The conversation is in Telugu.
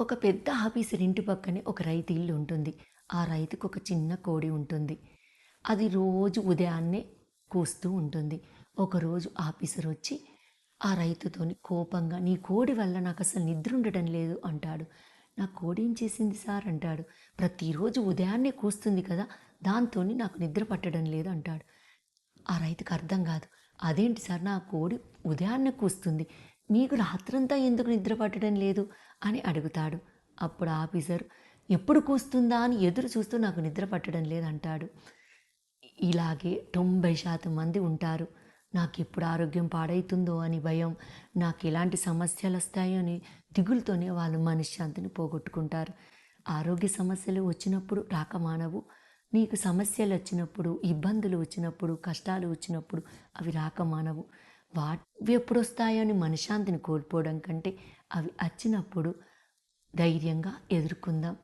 ఒక పెద్ద ఆఫీసర్ ఇంటి పక్కనే ఒక రైతు ఇల్లు ఉంటుంది. ఆ రైతుకు ఒక చిన్న కోడి ఉంటుంది. అది రోజు ఉదయాన్నే కూస్తూ ఉంటుంది. ఒకరోజు ఆఫీసర్ వచ్చి ఆ రైతుతోని కోపంగా నీ కోడి వల్ల నాకు అసలు నిద్ర ఉండడం లేదు అంటాడు. నా కోడి ఏం చేసింది సార్? అంటాడు. ప్రతిరోజు ఉదయాన్నే కూస్తుంది కదా దాంతో నాకు నిద్ర పట్టడం లేదు అంటాడు. ఆ రైతుకు అర్థం కాదు. అదేంటి సార్ నా కోడి ఉదయాన్నే కూస్తుంది. మీకు రాత్రంతా ఎందుకు నిద్ర పట్టడం లేదు అని అడుగుతాడు. అప్పుడు ఆఫీసర్ ఎప్పుడు కూస్తుందా అని ఎదురు చూస్తూ నాకు నిద్ర పట్టడం లేదంటాడు. ఇలాగే తొంభై శాతం మంది ఉంటారు. నాకు ఎప్పుడు ఆరోగ్యం పాడవుతుందో అని భయం నాకు ఎలాంటి సమస్యలు వస్తాయో అని దిగులుతోనే వాళ్ళు మనశ్శాంతిని పోగొట్టుకుంటారు. ఆరోగ్య సమస్యలు వచ్చినప్పుడు రాక మానవు. నీకు సమస్యలు వచ్చినప్పుడు ఇబ్బందులు వచ్చినప్పుడు కష్టాలు వచ్చినప్పుడు అవి రాక మానవు. వా ఎప్పుడు వస్తాయో అని మనశ్శాంతిని కోల్పోవడం కంటే అవి వచ్చినప్పుడు ధైర్యంగా ఎదుర్కొందాం.